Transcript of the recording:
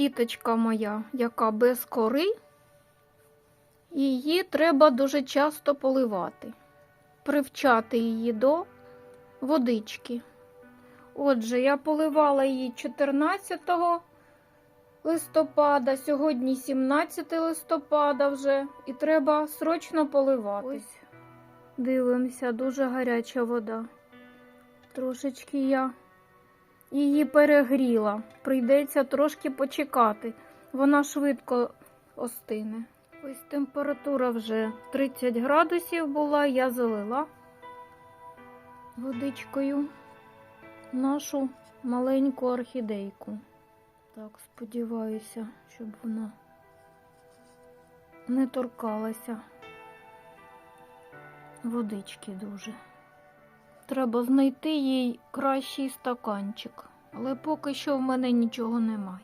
діточка моя, яка без кори, її треба дуже часто поливати, привчати її до водички. Отже, я поливала її 14 листопада, сьогодні 17 листопада вже, і треба срочно поливати. Ось дивимося, дуже гаряча вода. Трошечки я її перегріла. Прийдеться трошки почекати. Вона швидко остине. Ось температура вже 30 градусів була, я залила водичкою нашу маленьку орхідейку. Так, сподіваюся, щоб вона не торкалася водички дуже. Треба знайти їй кращий стаканчик, але поки що в мене нічого немає.